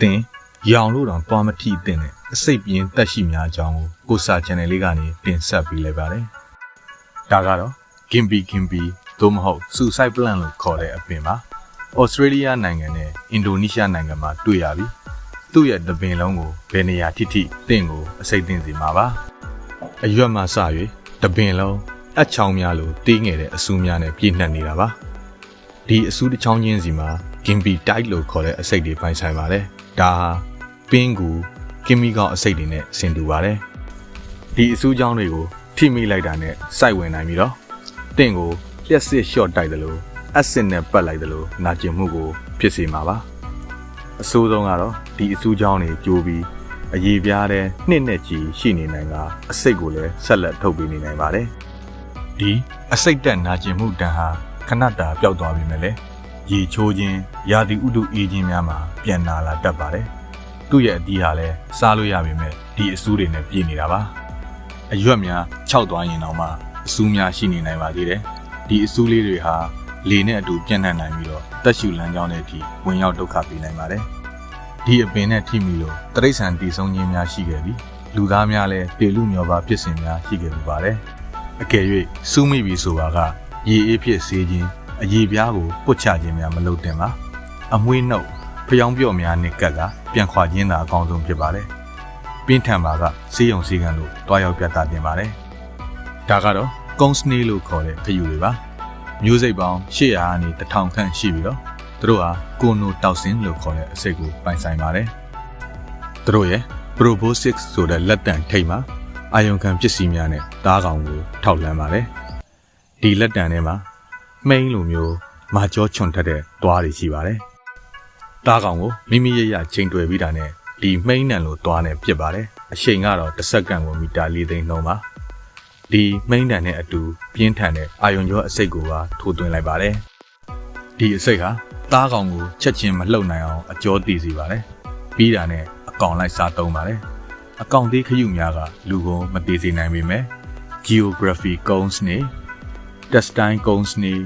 သင်ရောင်လို့တောင်သွားမထိသင့်တဲ့အစိတ်ပြင်းတက်ရှိများအကြောင်းကိုကိုစာ channel လေးကနေတင်ဆက်ပေးလိုက်ပါတယ်။ဒါကတော့ Gimpi Gimpi သို့မဟုတ် Suicide Plant လို့ခေါ်တဲ့အပင်ပါ။ Australia နိုင်ငံနဲ့အင်ဒိုနီးရှားနိုင်ငံမှာတွေ့ရပြီ။သူ့ရဲ့တပင်လုံးကိုဘယ်နေရာထိထိတင့်ကိုအစိတ်တင်စီမှာပါ။အရွက်မှစ၍တပင်လုံးအချောင်းများလိုတေးငယ်တဲ့အဆူများနဲ့ပြည့်နှက်နေတာပါ။ဒီအဆူတစ်ချောင်းချင်းစီမှာ Gimpi Tide လို့ခေါ်တဲ့အစိတ်တွေပိုင်ဆိုင်ပါတယ်။ဒါဟာပင်းကူကင်မီကောအစိတ်တွေနဲ့ဆင်တူပါတယ်။ဒီအဆူချောင်းတွေကိုထိမိလိုက်တာနဲ့စိုက်ဝင်နိုင်ပြီးတော့တင့်ကိုလျှက်စစ်ရှော့တိုက်တယ်လို့အက်ဆစ်နဲ့ပတ်လိုက်တယ်လို့နာကျင်မှုကိုဖြစ်စေမှာပါ။အဆိုးဆုံးကတော့ဒီအဆူချောင်းတွေကျိုးပြီးအရေးပြားတဲ့နှစ်နဲ့ချီရှိနေနိုင်တာအစိတ်ကိုလည်းဆက်လက်ထုတ်ပေးနေနိုင်ပါတယ်။ဒီအစိတ်တက်နာကျင်မှုတန်ဟာခဏတာပျောက်သွားပြီမဲ့လေ ရေချိုးခြင်းရာသီဥတုအေးခြင်းများမှာပြန်နာလာတတ်ပါတယ်။သူ့ရဲ့အတီးဟာလည်းစားလို့ရပေမဲ့ဒီအဆူးတွေနဲ့ပြည့်နေတာပါ။အရွက်များခြောက်သွားရင်တော့မှအဆူးများရှိနေနိုင်ပါသေးတယ်။ဒီအဆူးလေးတွေဟာလေနဲ့အတူပြန့်နှံ့နိုင်ပြီးတော့တက်ရှူလမ်းကြောင်းတွေအထိဝင်ရောက်ဒုက္ခပေးနိုင်ပါတယ်။ဒီအပင်နဲ့ထိမိလို့တရိษံတီဆုံးခြင်းများရှိခဲ့ပြီးလူသားများလည်းပေလူမျောပါဖြစ်စဉ်များရှိခဲ့မှုပါတယ်။အကယ်၍စူးမိပြီဆိုပါကရေအေးဖြစ်စေခြင်း အရေပြားကိုပုတ်ချခြင်းများမလုပ်သင့်ပါအမွှေးနှုတ်ဖျောင်းပြော့များနဲ့ကက်ကပြန်ခွာခြင်းသာအကောင်းဆုံးဖြစ်ပါတယ်ပင်းထန်ပါကစေးရုံစေးကန်လို့တွားရောက်ပြသတင်ပါတယ်ဒါကတော့ကုန်းစနေလို့ခေါ်တဲ့ခယူတွေပါမျိုးစိတ်ပေါင်း800ကနေ1000ခန့်ရှိပြီးတော့သူတို့ဟာကိုနိုတောက်စင်လို့ခေါ်တဲ့အစိတ်ကိုပိုင်ဆိုင်ပါတယ်သူတို့ရဲ့ proboscis ဆိုတဲ့လက်တံထိတ်မှာအာယုံခံပစ္စည်းများနဲ့တားကောင်ကိုထောက်လှမ်းပါတယ်ဒီလက်တံထဲမှာ မှိန်းလိုမျိုးမာကြောချွန်ထက်တဲ့သွားတွေရှိပါတယ်။တားကောင်ကိုမိမိရရချိန်တွယ်ပြီးတာနဲ့ဒီမှိန်းနံလိုသွားနဲ့ပြစ်ပါတယ်။အချိန်ကတော့တစ်စက္ကန့်ကိုမီတာ၄သိန်းနှုန်းပါ။ဒီမှိန်းတံနဲ့အတူပြင်းထန်တဲ့အာယုံကြောအစိတ်ကိုပါထိုးသွင်းလိုက်ပါတယ်။ဒီအစိတ်ဟာတားကောင်ကိုချက်ချင်းမလှုပ်နိုင်အောင်အကျော်တည်စီပါတယ်။ပြီးတာနဲ့အကောင်လိုက်စားသုံးပါတယ်။အကောင်သေးခရုများကလူကိုမတည်စေနိုင်ပေမဲ့ geography cones နဲ့ testine cones နဲ့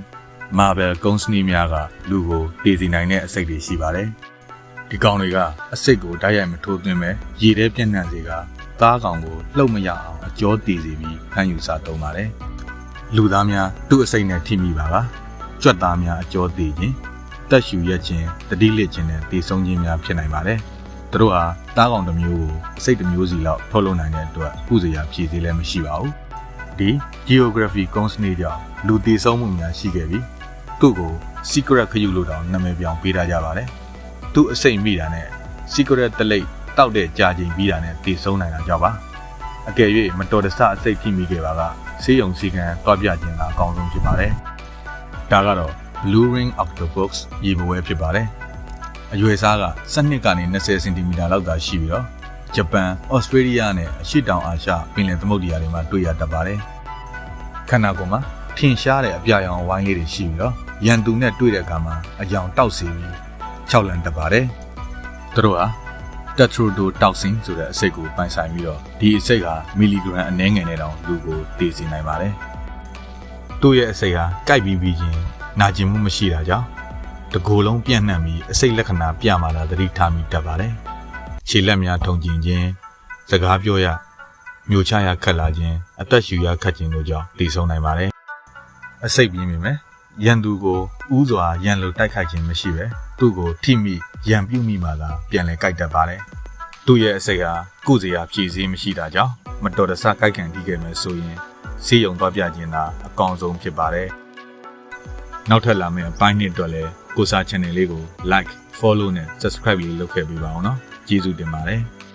marble cones နဲ့များကလူကိုတည်စီနိုင်တဲ့အစိတ်တွေရှိပါတယ်။ဒီကောင်တွေကအစိတ်ကိုဓာတ်ရိုက်မထိုးသွင်းပဲရေထဲပြန့်နှံ့စေကသားကောင်ကိုလှုပ်မရအောင်အကျော်တည်စီပြီးဖမ်းယူစားသုံးပါတယ်။လူသားများသူ့အစိတ်နဲ့ထိမိပါကကြွက်သားများအကျော်တည်ခြင်းတက်ရှူရက်ခြင်းတတိလစ်ခြင်းနဲ့တည်ဆုံးခြင်းများဖြစ်နိုင်ပါတယ်။သူတို့ဟာသားကောင်တစ်မျိုးကိုအစိတ်တစ်မျိုးစီလောက်ထုတ်လုပ်နိုင်တဲ့အတွက်ကုစရာဖြည့်သေးလည်းမရှိပါဘူး။ ဒီ geography constraint ကြောင့်လူတည်ဆုံးမှုများရှိခဲ့ပြီးသူ့ကို secret ခရုလို့တောင်နာမည်ပြောင်းပေးထားကြပါတယ်။သူ့အစိတ်မိတာနဲ့ secret တလိပ်တောက်တဲ့ကြာချိန်ပြီးတာနဲ့တည်ဆုံးနိုင်တာကြောင့်ပါ။အကယ်၍မတော်တဆအစိတ်ထိမိခဲ့ပါကဆေးရုံစီကံတွားပြခြင်းကအကောင်းဆုံးဖြစ်ပါတယ်။ဒါကတော့ Blue Ring Octopus ရေဘဝဲဖြစ်ပါတယ်။အရွယ်စားက12ကနေ20စင်တီမီတာလောက်သာရှိပြီးတော့ ဂျပန်၊ဩစတြေးလျနဲ့အရှေ့တောင်အာရှပင်လယ်သမုဒ္ဒရာတွေမှာတွေ့ရတတ်ပါတယ်။ခန္ဓာကိုယ်မှာထင်ရှားတဲ့အပြာရောင်ဝိုင်းလေးတွေရှိပြီးတော့ရန်သူနဲ့တွေ့တဲ့အခါမှာအယောင်တောက်စီပြီးခြောက်လန့်တတ်ပါတယ်။သူတို့ဟာ tetrodotoxin ဆိုတဲ့အစိတ်ကိုပိုင်ဆိုင်ပြီးတော့ဒီအစိတ်ဟာမီလီဂရမ်အနည်းငယ်နဲ့တောင်လူကိုတည်စေနိုင်ပါတယ်။သူ့ရဲ့အစိတ်ဟာကြိုက်ပြီးပြီးချင်းနာကျင်မှုမရှိတာကြောင့်တကိုယ်လုံးပြန့်နှံ့ပြီးအစိတ်လက္ခဏာပြမာလာသတိထားမိတတ်ပါတယ်။ ခြေလက်များထုံကျင်ခြင်းစကားပြောရမျိုးချရခက်လာခြင်းအသက်ရှူရခက်ခြင်းတို့ကြောင့်တည်ဆုံနိုင်ပါတယ်။အစိတ်ပြင်းမိမယ်။ရန်သူကိုဥစွာရန်လိုတိုက်ခိုက်ခြင်းမရှိပဲသူ့ကိုထိမိရန်ပြုတ်မိမှသာပြန်လဲကြိုက်တတ်ပါတယ်။သူ့ရဲ့အစိတ်ဟာကုစရာဖြည့်စည်းမရှိတာကြောင့်မတော်တဆကြိုက်ခံတီးခဲ့မယ်ဆိုရင်ဆေးရုံသွားပြခြင်းသာအကောင်းဆုံးဖြစ်ပါတယ်။နောက်ထပ်လာမယ့်အပိုင်းနှစ်အတွက်လည်းကိုစာ channel လေးကို like, follow နဲ့ subscribe လေးလုပ်ခဲ့ပေးပါအောင်နော်။ ကျေးဇူးတင်ပါတယ်။